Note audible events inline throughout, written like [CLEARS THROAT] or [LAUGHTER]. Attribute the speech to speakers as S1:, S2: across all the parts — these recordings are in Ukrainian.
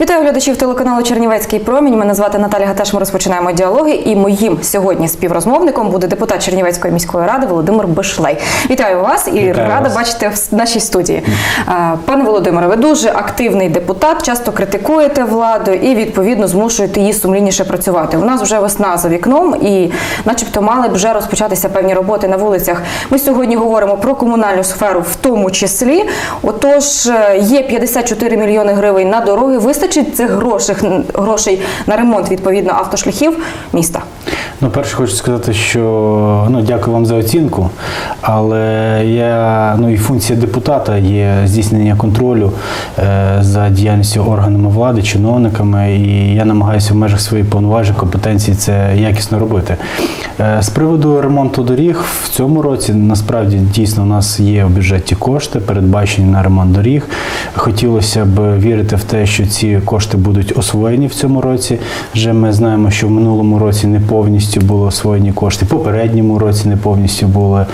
S1: Вітаю глядачів телеканалу Чернівецький промінь. Мене звати Наталя Гаташ. Ми розпочинаємо діалоги. І моїм сьогодні співрозмовником буде депутат Чернівецької міської ради Володимир Бишлей. Вітаю вас і
S2: Вітаю
S1: рада
S2: вас.
S1: бачити в нашій студії. Пане Володимире, ви дуже активний депутат, часто критикуєте владу і відповідно змушуєте її сумлінніше працювати. У нас вже весна за вікном, і, начебто, мали б вже розпочатися певні роботи на вулицях. Ми сьогодні говоримо про комунальну сферу, в тому числі. Отож, е, є 54 мільйони гривень на дороги. Вистачить цих грошей, грошей на ремонт відповідно автошляхів міста.
S2: Ну, перше хочу сказати, що ну, дякую вам за оцінку, але я, ну, і функція депутата є здійснення контролю е, за діяльністю органами влади, чиновниками, і я намагаюся в межах своїх повноважень, компетенцій це якісно робити. Е, з приводу ремонту доріг в цьому році насправді дійсно у нас є в бюджеті кошти, передбачені на ремонт доріг. Хотілося б вірити в те, що ці кошти будуть освоєні в цьому році. Вже ми знаємо, що в минулому році не повністю були освоєні кошти, в попередньому році не повністю були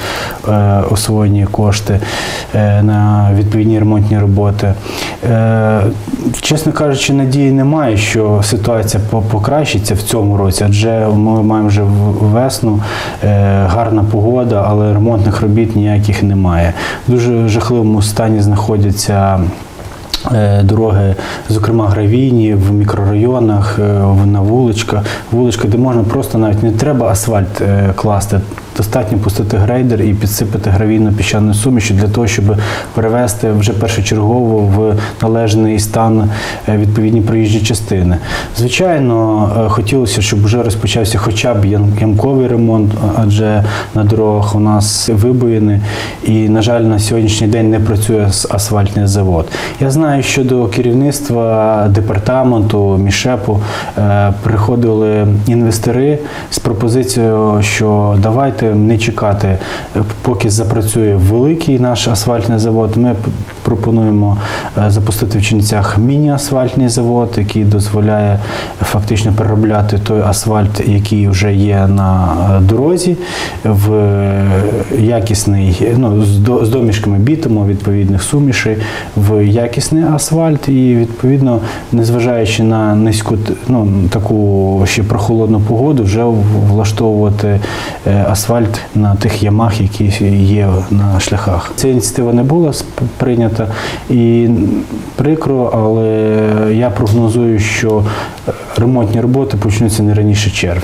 S2: е, освоєні кошти е, на відповідні ремонтні роботи. Е, чесно кажучи, надії немає, що ситуація покращиться в цьому році, адже ми маємо вже весну, е, гарна погода, але ремонтних робіт ніяких немає. В дуже жахливому стані знаходяться. Е, Дороги, зокрема гравійні, в мікрорайонах, е, на вуличках, вуличка, де можна просто навіть не треба асфальт е, класти. Достатньо пустити грейдер і підсипати гравійну піщану суміш для того, щоб перевести вже першочергово в належний стан е, відповідні проїжджі частини. Звичайно, е, хотілося, щоб вже розпочався хоча б ямковий ремонт, адже на дорогах у нас вибоїни, і, на жаль, на сьогоднішній день не працює асфальтний завод. Я знаю, що до керівництва департаменту Мішепу е, приходили інвестори з пропозицією, що давайте не чекати, е, поки запрацює великий наш асфальтний завод. Ми пропонуємо е, запустити в Чернівцях міні-асфальтний завод, який дозволяє фактично переробляти той асфальт, який вже є на е, дорозі, в е, якісний, ну, з до- з домішками бітуму, відповідних сумішей, в якісний асфальт, і відповідно, незважаючи на низьку ну, таку ще прохолодну погоду, вже влаштовувати асфальт на тих ямах, які є на шляхах. Ця ініціатива не була прийнята і прикро, але я прогнозую, що ремонтні роботи почнуться не раніше червня.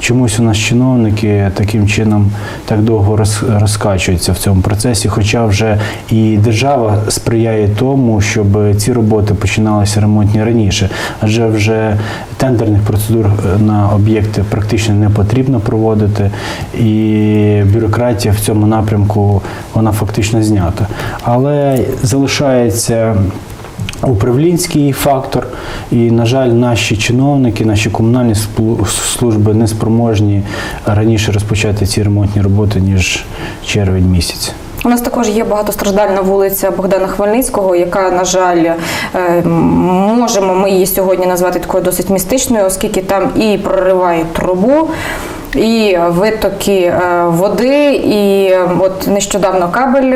S2: Чомусь у нас чиновники таким чином так довго роз- розкачуються в цьому процесі, хоча вже і держава сприяє тому, щоб ці роботи починалися ремонтні раніше, адже вже тендерних процедур е, на об'єкти практично не потрібно проводити, і бюрократія в цьому напрямку вона фактично знята. Але залишається управлінський фактор, і, на жаль, наші чиновники, наші комунальні служби не спроможні раніше розпочати ці ремонтні роботи, ніж червень місяць.
S1: У нас також є багатостраждальна вулиця Богдана Хмельницького, яка, на жаль, е, можемо ми її сьогодні назвати такою досить містичною, оскільки там і проривають трубу. І витоки е, води, і е, от нещодавно кабель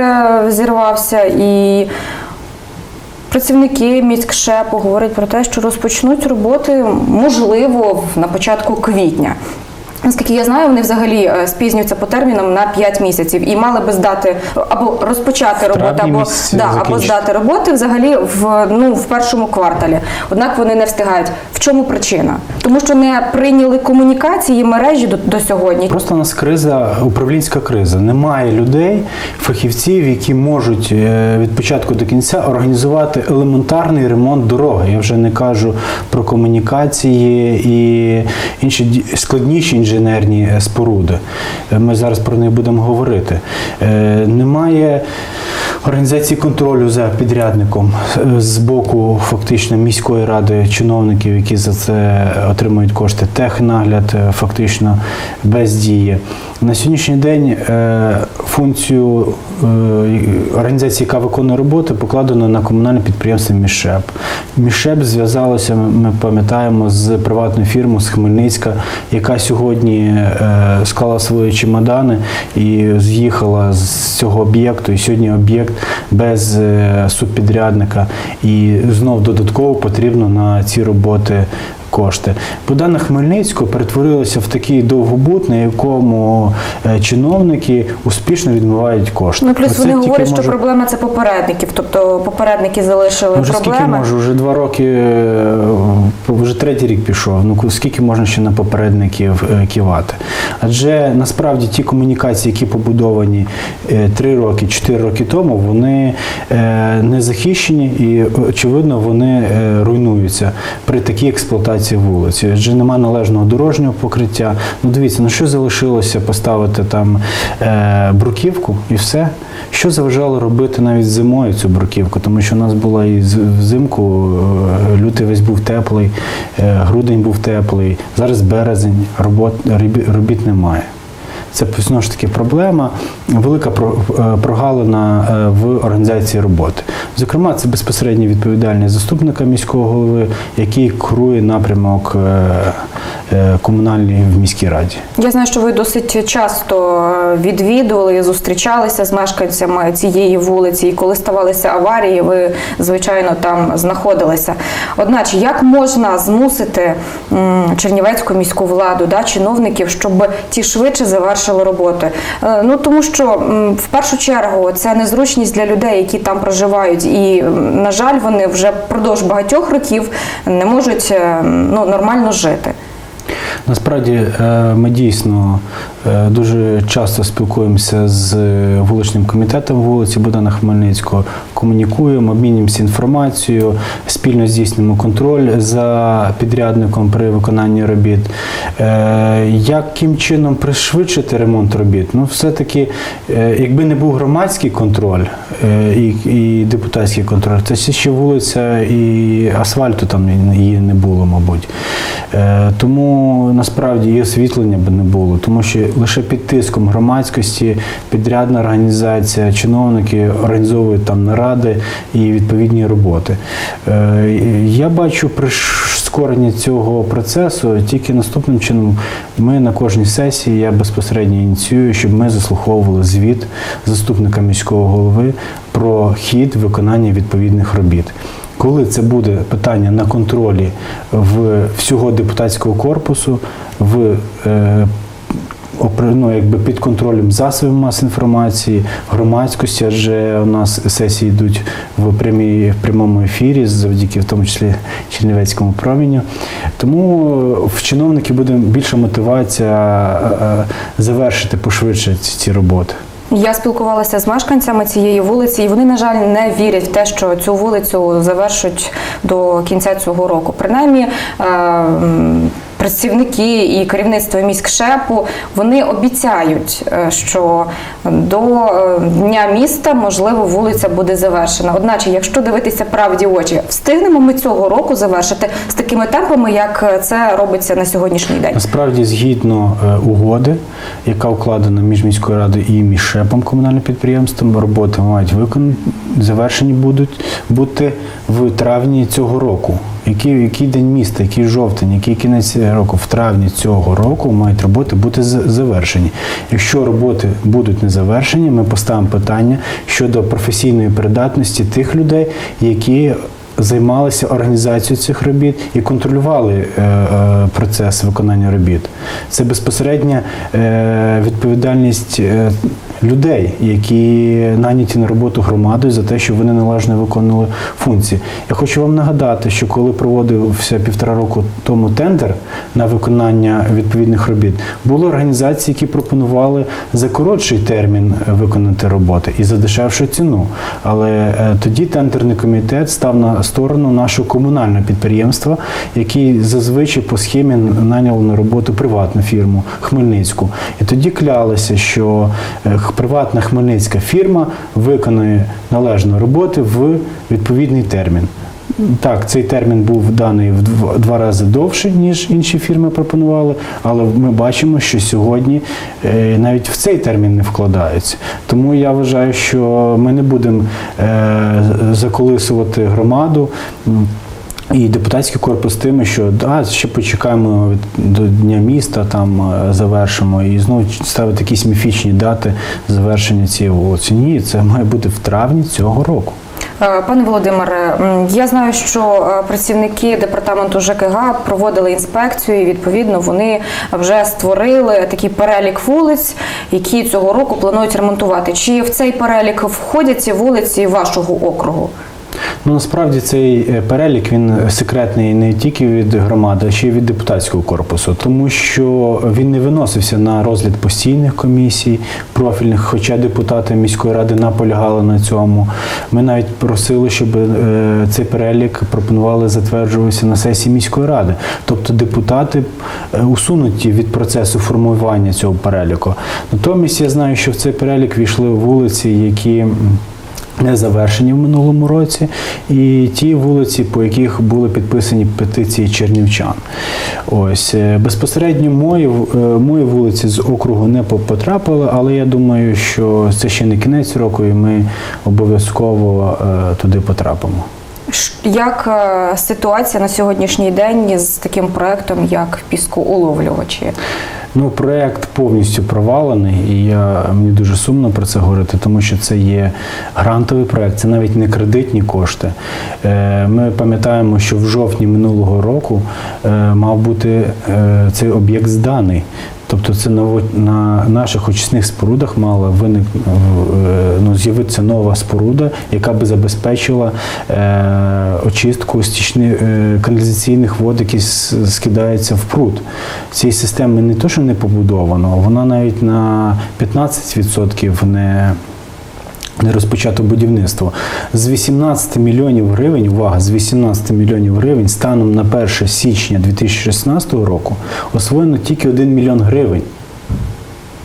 S1: зірвався, і працівники міськшепу говорять про те, що розпочнуть роботи можливо на початку квітня. Наскільки я знаю, вони взагалі е, спізнюються по термінам на 5 місяців і мали би здати або розпочати
S2: травні
S1: або, да, або здати роботи взагалі в ну в першому кварталі. Однак вони не встигають. В чому причина? Тому що не прийняли комунікації мережі до, до сьогодні.
S2: Просто у нас криза, управлінська криза. Немає людей, фахівців, які можуть е, від початку до кінця організувати елементарний ремонт дороги. Я вже не кажу про комунікації і інші складніші інженерні е, споруди. Е, Ми зараз про них будемо говорити. Е, Немає організації контролю за підрядником з боку фактично міської ради чиновників, які за це отримують кошти. Технагляд фактично бездіє. На сьогоднішній день функцію організації, яка виконує роботи, покладено на комунальне підприємство Мішеп. Мішеп зв'язалося, ми- ми пам'ятаємо, з приватною фірмою з Хмельницька, яка сьогодні е, склала свої чемодани і з'їхала з цього об'єкту. І сьогодні об'єкт без е, субпідрядника, і знов додатково потрібно на ці роботи. Кошти Богдана Хмельницького перетворилося в такий довгобут, на якому е, чиновники успішно відмивають кошти.
S1: Ну плюс
S2: Оце
S1: вони
S2: говорять,
S1: говорять, що проблема це попередників, тобто попередники залишили
S2: Ну, проблеми. скільки
S1: може
S2: можу, вже два роки, е, вже третій рік пішов. Ну скільки можна ще на попередників е, кивати? Адже насправді ті комунікації, які побудовані е, три роки, чотири роки тому, вони е, не захищені і очевидно вони руйнуються при такій експлуатації вулиці. Адже немає належного дорожнього покриття. Ну дивіться, ну що залишилося поставити там бруківку і все. Що заважало робити навіть зимою цю бруківку? Тому що у нас була і взимку, лютий весь був теплий, грудень був теплий, зараз березень, робот, робіт немає. Це знову ж таки проблема, велика е, прогалина е, в організації роботи. Зокрема, це безпосередня відповідальність заступника міського голови, який курує напрямок е, е, в міській раді.
S1: Я знаю, що ви досить часто е, відвідували, зустрічалися з мешканцями цієї вулиці, і коли ставалися аварії, ви звичайно там знаходилися. Одначе, як можна змусити чернівецьку міську владу, да, чиновників, щоб ті швидше завершили роботи? Е, Ну тому що в першу чергу це незручність для людей, які там проживають, і на жаль, вони вже впродовж багатьох років не можуть ну, нормально жити.
S2: Насправді е, ми дійсно дуже часто спілкуємося з вуличним комітетом вулиці Богдана Хмельницького, комунікуємо, обмінюємося інформацією, спільно здійснюємо контроль за підрядником при виконанні робіт. Е, Яким чином пришвидшити ремонт робіт? Ну, все-таки, е, якби не був громадський контроль е, і, і депутатський контроль, це ще вулиця і асфальту там її не було, мабуть. Е, Тому насправді і освітлення би не було, тому що лише під тиском громадськості підрядна організація, чиновники організовують там наради і відповідні роботи. Е, Я бачу прискорення цього процесу тільки наступним чином. Ми на кожній сесії я безпосередньо ініціюю, щоб ми заслуховували звіт заступника міського голови про хід виконання відповідних робіт. Коли це буде питання на контролі в всього депутатського корпусу, в е, ну, якби під контролем засобів масової інформації, громадськості, адже у нас сесії йдуть в, прямій, в прямому ефірі, завдяки в тому числі Чернівецькому проміню. Тому е, в чиновників буде більша мотивація е, е, завершити пошвидше ці роботи.
S1: Я спілкувалася з мешканцями цієї вулиці, і вони, на жаль, не вірять в те, що цю вулицю завершать до кінця цього року. Принаймні, працівники і керівництво міськшепу вони обіцяють, е, що до е, дня міста можливо вулиця буде завершена. Одначе, якщо дивитися правді очі, встигнемо ми цього року завершити з такими темпами, як це робиться на сьогоднішній день.
S2: Насправді, згідно е, угоди, яка укладена між міською радою і між ШЕПом комунальним підприємством, роботи мають виконані, завершені будуть бути в травні цього року. Який, який день міста, який жовтень, який кінець року, в травні цього року мають роботи бути завершені. Якщо роботи будуть не завершені, ми поставимо питання щодо професійної придатності тих людей, які займалися організацією цих робіт і контролювали е, е, процес виконання робіт. Це безпосередня е, відповідальність е, людей, які наняті на роботу громадою за те, що вони належно виконували функції. Я хочу вам нагадати, що коли проводився півтора року тому тендер на виконання відповідних робіт, були організації, які пропонували за коротший термін виконати роботи і за дешевшу ціну. Але е, тоді тендерний комітет став на сторону нашого комунального підприємства, який зазвичай по схемі найняли на роботу приватну фірму Хмельницьку. І тоді клялися, що е, приватна хмельницька фірма виконує належну роботи в відповідний термін. Так, цей термін був даний в дв- два рази довше, ніж інші фірми пропонували, але ми бачимо, що сьогодні е, навіть в цей термін не вкладаються. Тому я вважаю, що ми не будемо е, заколисувати громаду. І депутатський корпус тими, що да, ще почекаємо до Дня міста, там е, завершимо, і знову ставити якісь міфічні дати завершення цієї вулиці. Ні, це має бути в травні цього року.
S1: Е, Пане Володимире, я знаю, що е, працівники департаменту ЖКГ проводили інспекцію. і Відповідно, вони вже створили такий перелік вулиць, які цього року планують ремонтувати. Чи в цей перелік входять ці вулиці вашого округу?
S2: Ну насправді цей е, перелік він секретний не тільки від громади, а ще й від депутатського корпусу, тому що він не виносився на розгляд постійних комісій, профільних, хоча депутати міської ради наполягали на цьому. Ми навіть просили, щоб е, цей перелік пропонували затверджуватися на сесії міської ради. Тобто депутати е, усунуті від процесу формування цього переліку. Натомість я знаю, що в цей перелік війшли вулиці, які. Не завершені в минулому році, і ті вулиці, по яких були підписані петиції чернівчан. Ось е, безпосередньо мої, е, мої вулиці з округу не по- потрапили, але я думаю, що це ще не кінець року, і ми обов'язково е, туди потрапимо.
S1: Як ситуація на сьогоднішній день з таким проектом, як піскоуловлювачі?
S2: Ну, проект повністю провалений, і я мені дуже сумно про це говорити, тому що це є грантовий проект, це навіть не кредитні кошти. Е, Ми пам'ятаємо, що в жовтні минулого року е, мав бути е, цей об'єкт зданий. Тобто це на, на наших очисних спорудах мала виник, ну, з'явитися нова споруда, яка би забезпечила е, очистку стічних е, каналізаційних вод, які скидаються в пруд. Цієї системи не то, що не побудовано, вона навіть на 15% не. Не розпочато будівництво. З 18 мільйонів гривень, увага, з 18 мільйонів гривень станом на 1 січня 2016 року освоєно тільки 1 мільйон гривень.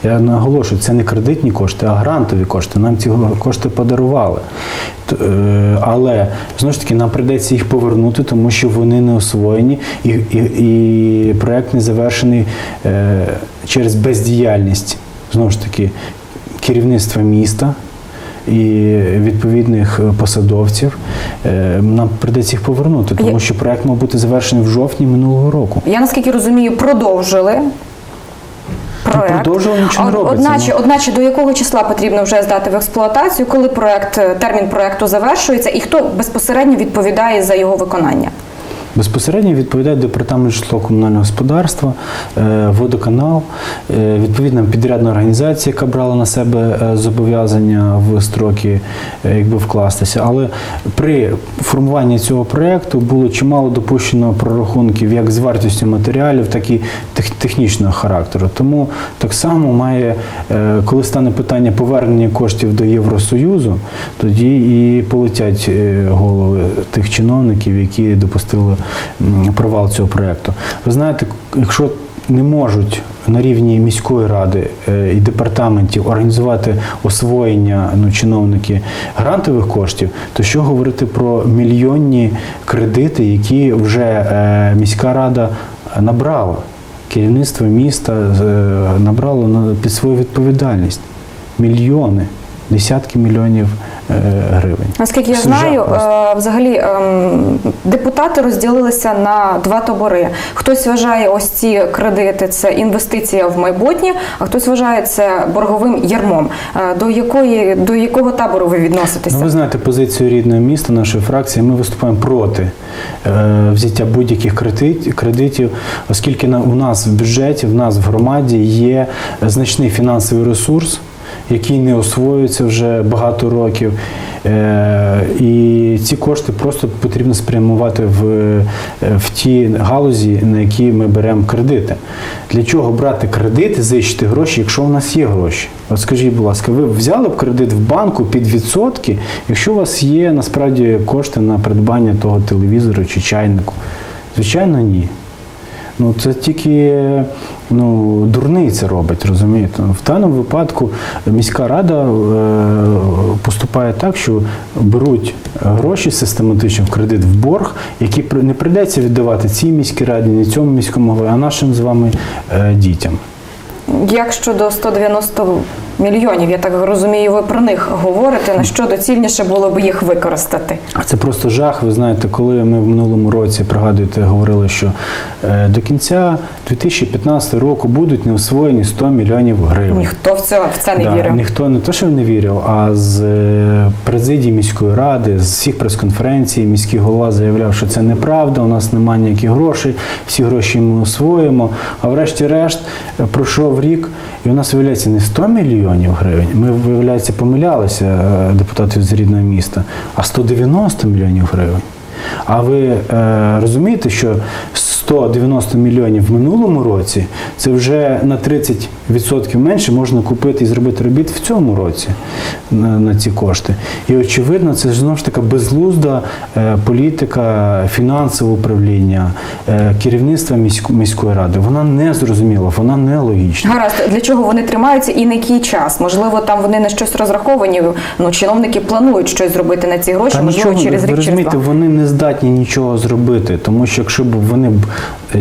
S2: Я наголошую, це не кредитні кошти, а грантові кошти. Нам ці кошти подарували. Е, Але знову ж таки нам прийдеться їх повернути, тому що вони не освоєні, і, і, і проект не завершений е, через бездіяльність знову ж таки керівництва міста. І відповідних е, посадовців Е, нам прийдеться їх повернути, тому що проект мав бути завершений в жовтні минулого року.
S1: Я наскільки розумію, продовжили. Проект.
S2: нічого робиться,
S1: Одначе,
S2: ну.
S1: одначе до якого числа потрібно вже здати в експлуатацію, коли проект, е, термін проекту завершується, і хто безпосередньо відповідає за його виконання?
S2: Безпосередньо відповідає департамент житлово-комунального господарства, е, водоканал, е, відповідна підрядна організація, яка брала на себе е, зобов'язання в строки якби вкластися. Але при формуванні цього проєкту було чимало допущено прорахунків як з вартістю матеріалів, так і тех- технічного характеру. Тому так само має, коли стане питання повернення коштів до Євросоюзу, тоді і полетять голови тих чиновників, які допустили провал цього проєкту. Ви знаєте, якщо не можуть на рівні міської ради е, і департаментів організувати освоєння ну, чиновники грантових коштів, то що говорити про мільйонні кредити, які вже е, міська рада набрала? Керівництво міста е, набрало на- під свою відповідальність мільйони, десятки мільйонів е, гривень.
S1: Наскільки я знаю, е, взагалі ем, депутати розділилися на два табори. Хтось вважає ось ці кредити це інвестиція в майбутнє, а хтось вважає це борговим ярмом. Е, До якої до якого табору ви відноситеся?
S2: Ну, ви знаєте позицію рідного міста, нашої фракції. Ми виступаємо проти взяття будь-яких кредитів, оскільки на, у нас в бюджеті, в нас в громаді є значний фінансовий ресурс, який не освоюється вже багато років. Е, і ці кошти просто потрібно спрямувати в, в ті галузі, на які ми беремо кредити. Для чого брати кредити, зичити гроші, якщо у нас є гроші? От скажіть, будь ласка, ви взяли б кредит в банку під відсотки, якщо у вас є насправді кошти на придбання того телевізору чи чайнику? Звичайно, ні. Ну, це тільки ну, це робить, розумієте? В даному випадку міська рада е, поступає так, що беруть гроші систематично в кредит в борг, які не прийдеться віддавати цій міській раді, не цьому міському голові, а нашим з вами е, дітям.
S1: Як щодо 190 мільйонів. Я так розумію, ви про них говорите. На що доцільніше було б їх використати?
S2: А Це просто жах. Ви знаєте, коли ми в минулому році пригадуєте, говорили, що е, до кінця 2015 року будуть не освоєні 100 мільйонів гривень.
S1: Ніхто в це в це не
S2: Да,
S1: вірив.
S2: Ніхто не то, що не вірив, а з е, президії міської ради, з всіх прес-конференцій, міський голова заявляв, що це неправда, у нас немає ніяких грошей, всі гроші ми освоїмо. А врешті-решт е, пройшов рік, і у нас виявляється не 100 мільйонів гривень. Ми, виявляється, помилялися е, депутатів з рідного міста, а 190 мільйонів гривень. А ви е, розумієте, що 190 мільйонів в минулому році це вже на 30% менше можна купити і зробити робіт в цьому році на, на ці кошти. І очевидно, це ж знову ж таки безглузда е, політика, фінансове управління, е, керівництва міськ, міської ради. Вона не зрозуміла, вона не логічна.
S1: Гаразд, для чого вони тримаються і на який час? Можливо, там вони на щось розраховані. Ну, чиновники планують щось зробити на ці гроші,
S2: Та
S1: можливо,
S2: нічого,
S1: через рік, через два.
S2: вони не здатні нічого зробити, тому що якщо б вони б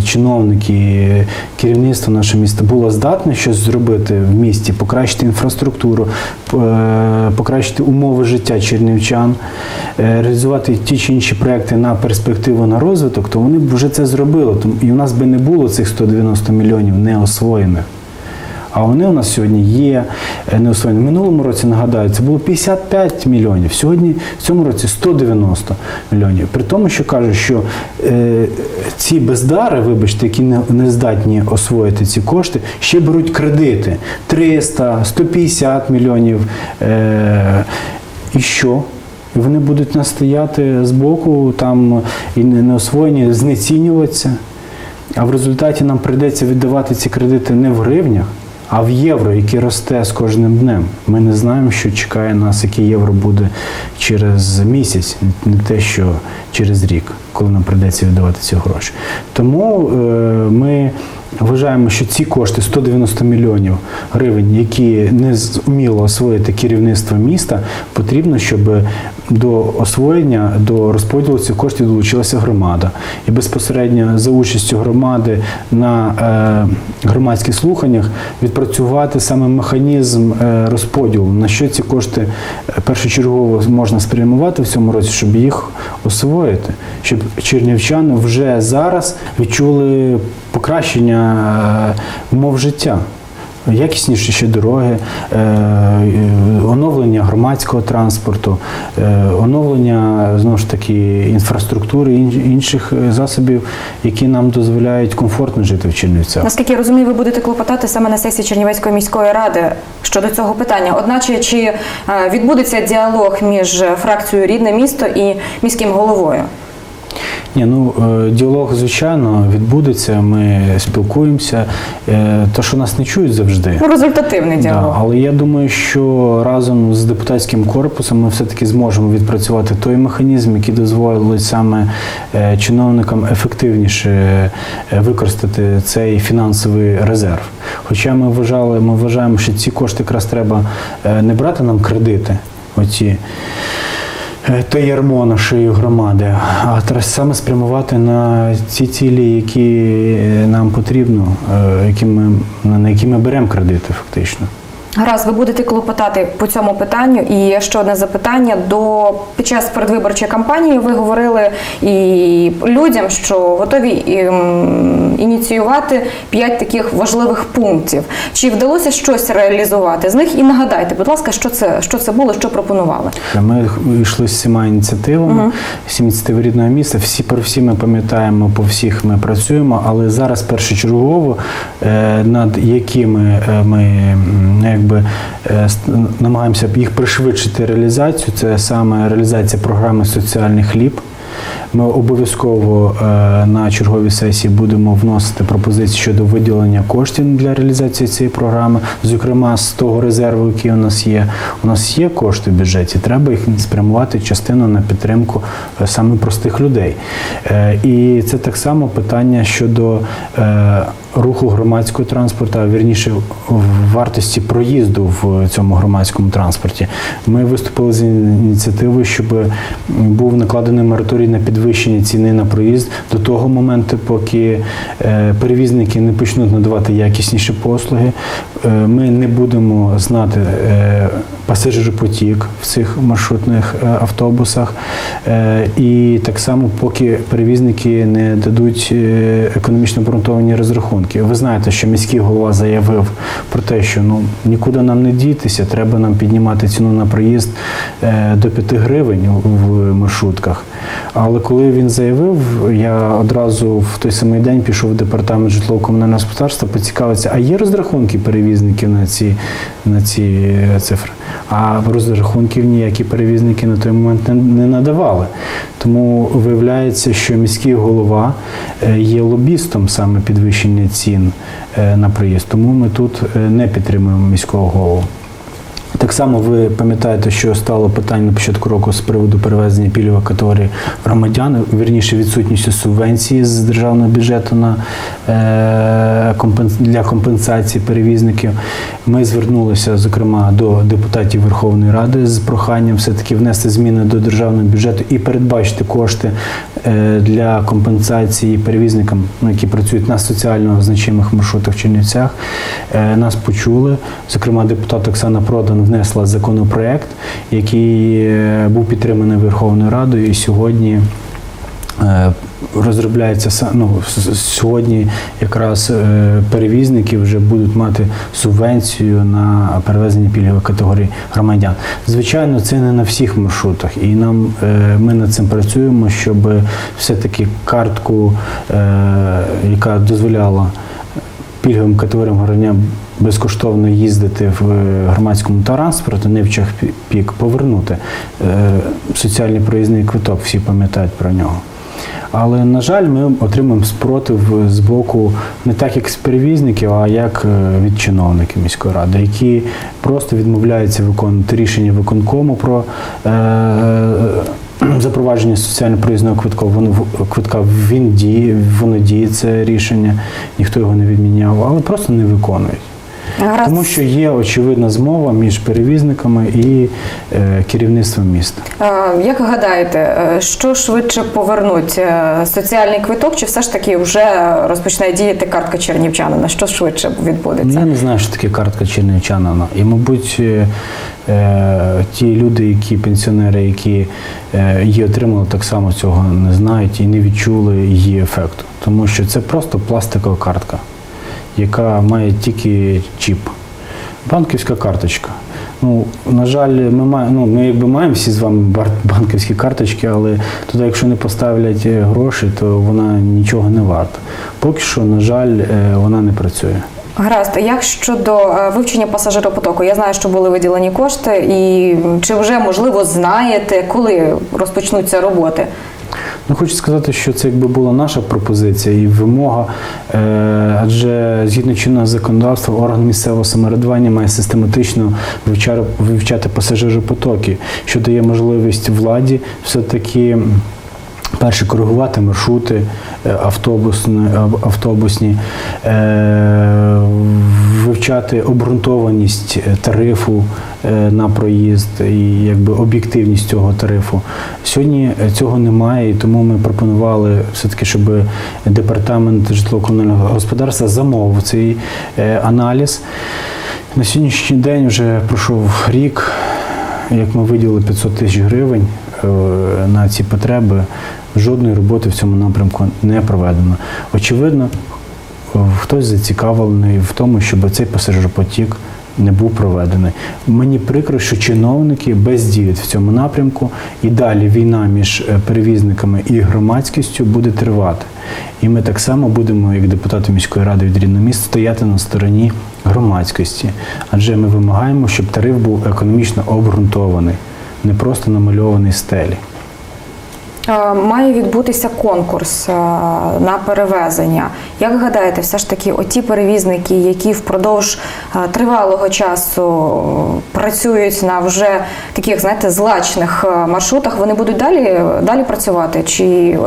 S2: чиновники, е, керівництво нашого міста було здатне щось зробити в місті, покращити інфраструктуру, е, покращити умови життя чернівчан, е, реалізувати ті чи інші проекти на перспективу на розвиток, то вони б вже це зробили. І у нас би не було цих 190 мільйонів неосвоєних. А вони у нас сьогодні є е, не. В минулому році нагадаю, це було 55 мільйонів. Сьогодні в цьому році 190 мільйонів. При тому, що кажуть, що е, ці бездари, вибачте, які не, не здатні освоїти ці кошти, ще беруть кредити 300, 150 мільйонів. Е, і що? Вони будуть настояти з боку там і не освоєні, знецінюватися. А в результаті нам прийдеться віддавати ці кредити не в гривнях, а в євро, який росте з кожним днем. Ми не знаємо, що чекає нас, який євро буде через місяць, не те, що через рік, коли нам прийдеться віддавати ці гроші. Тому е, ми вважаємо, що ці кошти 190 мільйонів гривень, які не зуміло освоїти керівництво міста, потрібно, щоб до освоєння, до розподілу цих коштів долучилася громада. І безпосередньо за участю громади на е, громадських слуханнях відпрацювати саме механізм е, розподілу, на що ці кошти першочергово можна спрямувати в цьому році, щоб їх освоїти, щоб чернівчани вже зараз відчули покращення е, умов життя. Якісніші ще дороги, е, е, оновлення громадського транспорту, оновлення знову ж таки інфраструктури інших засобів, які нам дозволяють комфортно жити в Чернівцях.
S1: Наскільки я розумію, ви будете клопотати саме на сесії Чернівецької міської ради щодо цього питання. Одначе, чи відбудеться діалог між фракцією Рідне місто і міським головою?
S2: Ні, ну е, діалог, звичайно, відбудеться. Ми спілкуємося. Е, То, що нас не чують завжди.
S1: Ну, результативний
S2: Да,
S1: діалог.
S2: але я думаю, що разом з депутатським корпусом ми все-таки зможемо відпрацювати той механізм, який дозволить саме е, чиновникам ефективніше використати цей фінансовий резерв. Хоча ми вважали, ми вважаємо, що ці кошти якраз треба не брати нам кредити, оці. Е, Те ярмо на шию громади, а треба саме спрямувати на ці цілі, які е, нам потрібно, е, які ми, на які ми беремо кредити, фактично.
S1: Гаразд, ви будете клопотати по цьому питанню. І ще одне запитання. До під час передвиборчої кампанії ви говорили і людям, що готові ем, ініціювати п'ять таких важливих пунктів. Чи вдалося щось реалізувати з них? І нагадайте, будь ласка, що це що це було, що пропонували?
S2: Ми йшли з всіма ініціативами, всі ініціативи рідного міста. Всі про всі ми пам'ятаємо, по всіх ми працюємо, але зараз першочергово е, над якими е, ми якби е, намагаємося їх пришвидшити реалізацію. Це саме реалізація програми Соціальний хліб. Ми обов'язково е, на черговій сесії будемо вносити пропозиції щодо виділення коштів для реалізації цієї програми. Зокрема, з того резерву, який у нас є, у нас є кошти в бюджеті. Треба їх спрямувати частину на підтримку е, саме простих людей. Е, і це так само питання щодо руху громадського транспорту, а вірніше вартості проїзду в цьому громадському транспорті. Ми виступили з ініціативою, щоб був накладений мораторій на підвищення ціни на проїзд до того моменту, поки е, перевізники не почнуть надавати якісніші послуги. Е, Ми не будемо знати е, пасажиропотік в цих маршрутних е, автобусах. І так само, поки перевізники не дадуть економічно обґрунтовані розрахунки. Ви знаєте, що міський голова заявив про те, що ну нікуди нам не дітися, треба нам піднімати ціну на проїзд до 5 гривень в маршрутках. Але коли він заявив, я одразу в той самий день пішов в департамент житлово-комунального господарства, поцікавитися, а є розрахунки перевізників на ці, на ці е, цифри. А розрахунків ніякі перевізники на той момент не, не надавали. Тому виявляється, що міський голова е, є лобістом саме підвищення цін е, на проїзд. Тому ми тут не підтримуємо міського голову. Так само ви пам'ятаєте, що стало питання на початку року з приводу перевезення пільгових категорій громадян, вірніше відсутністю субвенції з державного бюджету на, е, для компенсації перевізників. Ми звернулися, зокрема, до депутатів Верховної Ради з проханням все-таки внести зміни до державного бюджету і передбачити кошти е, для компенсації перевізникам, ну, які працюють на соціально значимих маршрутах в Чернівцях. Е, Нас почули. Зокрема, депутат Оксана Продан внесла законопроект, який е, був підтриманий Верховною Радою і сьогодні. е, Розробляється ну, сьогодні якраз е, перевізники вже будуть мати субвенцію на перевезення пільгових категорій громадян. Звичайно, це не на всіх маршрутах, і нам ми над цим працюємо, щоб все-таки картку, яка дозволяла пільговим категоріям громадян безкоштовно їздити в громадському транспорті, не в час пік, повернути Е, соціальний проїзний квиток, всі пам'ятають про нього. Але, на жаль, ми отримуємо спротив з боку не так як з перевізників, а як е, від чиновників міської ради, які просто відмовляються виконувати рішення виконкому про е, е, [CLEARS THROAT] запровадження соціально проїзного квитка. Воно квитка він діє, воно діє це рішення, ніхто його не відміняв, але просто не виконують.
S1: Гаразд.
S2: Тому що є очевидна змова між перевізниками і е, керівництвом міста.
S1: Е, Як гадаєте, е, що швидше повернуть е, соціальний квиток, чи все ж таки вже розпочне діяти картка чернівчанина? Що швидше
S2: Ну,
S1: відбудеться?
S2: Я не знаю, що таке картка чернівчанина. І, мабуть, ті люди, які пенсіонери, які е, її отримали, так само цього не знають і не відчули її ефекту. Тому що це просто пластикова картка, яка має тільки чіп. Банківська карточка. Ну, на жаль, ми маємо, ну, ми якби маємо всі з вами банківські карточки, але туди, якщо не поставлять е, гроші, то вона нічого не варта. Поки що, на жаль, е, вона не працює.
S1: Гаразд, як щодо е, вивчення пасажиропотоку? Я знаю, що були виділені кошти, і чи вже можливо знаєте, коли розпочнуться роботи?
S2: Ну, хочу сказати, що це якби була наша пропозиція і вимога, е, адже згідно чинного законодавства орган місцевого самоврядування має систематично вивчати, вивчати пасажиропотоки, що дає можливість владі все-таки. Перше коригувати маршрути е, автобусні, автобусні е, вивчати обґрунтованість е, тарифу на проїзд і якби об'єктивність цього тарифу. Сьогодні цього немає, і тому ми пропонували все-таки, щоб департамент житлово-комунального господарства замовив цей аналіз. На сьогоднішній день вже пройшов рік, як ми виділили 500 тисяч гривень на ці потреби, жодної роботи в цьому напрямку не проведено. Очевидно, хтось зацікавлений в тому, щоб цей пасажиропотік не був проведений. Мені прикро, що чиновники бездіють в цьому напрямку, і далі війна між е, перевізниками і громадськістю буде тривати. І ми так само будемо, як депутати міської ради від рідного міста, стояти на стороні громадськості. Адже ми вимагаємо, щоб тариф був економічно обґрунтований, не просто намальований стелі.
S1: Е, Має відбутися конкурс е, на перевезення. Як гадаєте, все ж таки, оті перевізники, які впродовж е, тривалого часу працюють на вже таких, знаєте, злачних маршрутах, вони будуть далі, далі працювати? Чи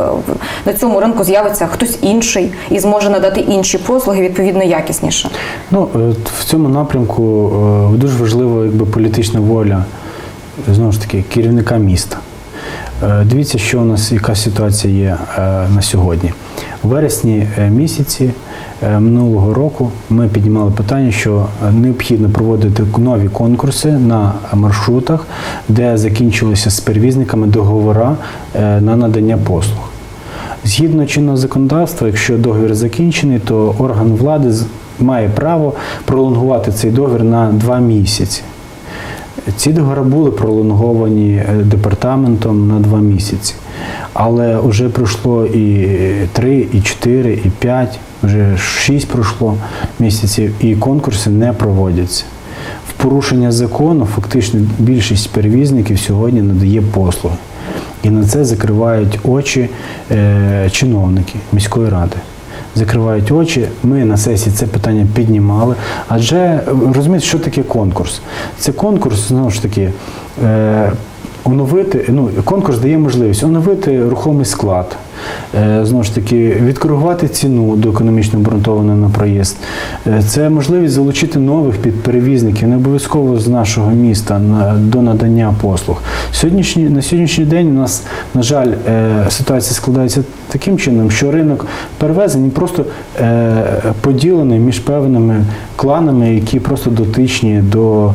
S1: на цьому ринку з'явиться хтось інший і зможе надати інші послуги відповідно якісніше?
S2: Ну, в цьому напрямку дуже важлива якби, політична воля знову ж таки керівника міста. Е, Дивіться, що у нас яка ситуація є е, на сьогодні. У вересні е, місяці минулого року ми піднімали питання, що необхідно проводити нові конкурси на маршрутах, де закінчилися з перевізниками договори е, на надання послуг. Згідно чинного законодавства, якщо договір закінчений, то орган влади має право пролонгувати цей договір на два місяці. Ці договори були пролонговані е, департаментом на два місяці. Але вже пройшло і 3, і 4, і 5, вже 6 пройшло місяців, і конкурси не проводяться. В порушення закону фактично більшість перевізників сьогодні надає послуги. І на це закривають очі е, чиновники міської ради. Закривають очі. Ми на сесії це питання піднімали. Адже розумієте, що таке конкурс? Це конкурс, знову ж таки, е, оновити, ну, конкурс дає можливість оновити рухомий склад, знову ж таки, відкоригувати ціну до економічно обґрунтованої на проїзд. Е, Це можливість залучити нових підперевізників, не обов'язково з нашого міста до надання послуг. Сьогоднішній, на сьогоднішній день у нас, на жаль, е, ситуація складається таким чином, що ринок перевезень просто е, поділений між певними кланами, які просто дотичні до,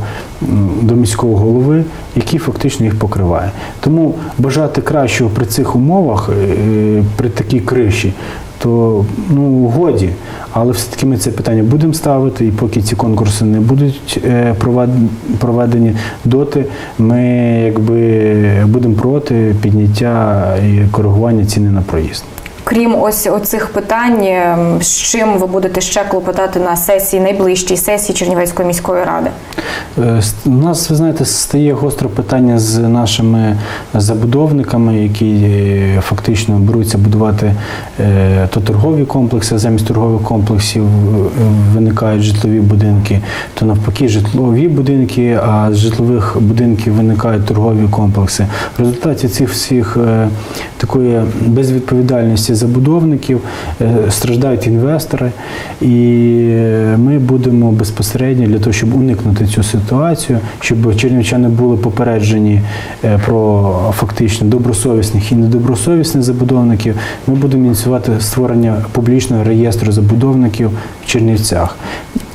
S2: до міського голови, який фактично їх покриває. Тому бажати кращого при цих умовах, е, при такій криші, то ну годі. Але все-таки ми це питання будемо ставити, і поки ці конкурси не будуть е, проведені, доти ми якби будемо проти підняття і коригування ціни на проїзд.
S1: Крім ось оцих питань, ем, з чим ви будете ще клопотати на сесії найближчій сесії Чернівецької міської ради?
S2: Е, У нас, ви знаєте, стає гостро питання з нашими забудовниками, які е, фактично беруться будувати е, то торгові комплекси, замість торгових комплексів виникають житлові будинки, то навпаки житлові будинки, а з житлових будинків виникають торгові комплекси. В результаті цих всіх такої безвідповідальності забудовників е, страждають інвестори, і е, ми будемо безпосередньо для того, щоб уникнути цю ситуацію, щоб чернівчани були попереджені е, про фактично добросовісних і недобросовісних забудовників. Ми будемо ініціювати створення публічного реєстру забудовників в Чернівцях.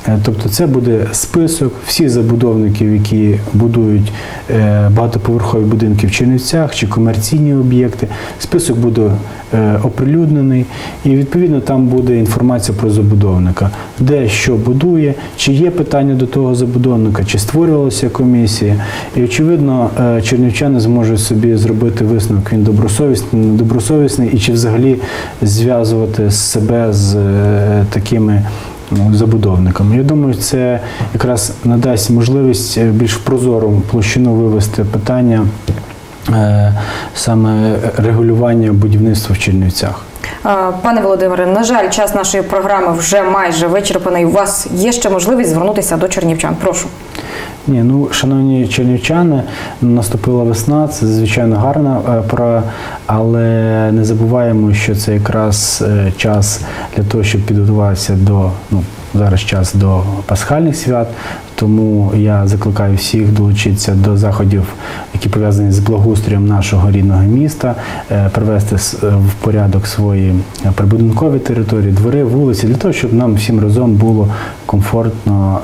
S2: Е, Тобто це буде список всіх забудовників, які будують е, багатоповерхові будинки в Чернівцях чи комерційні об'єкти. Список буде е, оприлюднений, і відповідно там буде інформація про забудовника, де що будує, чи є питання до того забудовника, чи створювалася комісія. І очевидно, чернівчани зможуть собі зробити висновок, він добросовісний, недобросовісний, і чи взагалі зв'язувати себе з такими забудовниками. Я думаю, це якраз надасть можливість е, більш прозору площину вивести питання е, саме регулювання будівництва в Чернівцях.
S1: Пане Володимире, на жаль, час нашої програми вже майже вичерпаний. У вас є ще можливість звернутися до чернівчан. Прошу.
S2: Ні, ну шановні чернівчани, наступила весна, це звичайно гарна е, пора, але не забуваємо, що це якраз е, час для того, щоб підготуватися до ну зараз час до пасхальних свят. Тому я закликаю всіх долучитися до заходів, які пов'язані з благоустроєм нашого рідного міста, е, привести е, в порядок свої е, прибудинкові території, двори, вулиці, для того, щоб нам всім разом було комфортно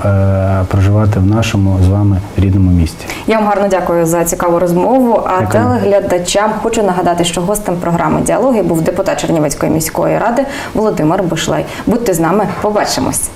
S2: проживати в нашому з вами рідному місті.
S1: Я вам гарно дякую за цікаву розмову. А
S2: Дякую.
S1: телеглядачам хочу нагадати, що гостем програми діалоги був депутат Чернівецької міської ради Володимир Бишлей. Будьте з нами, побачимось.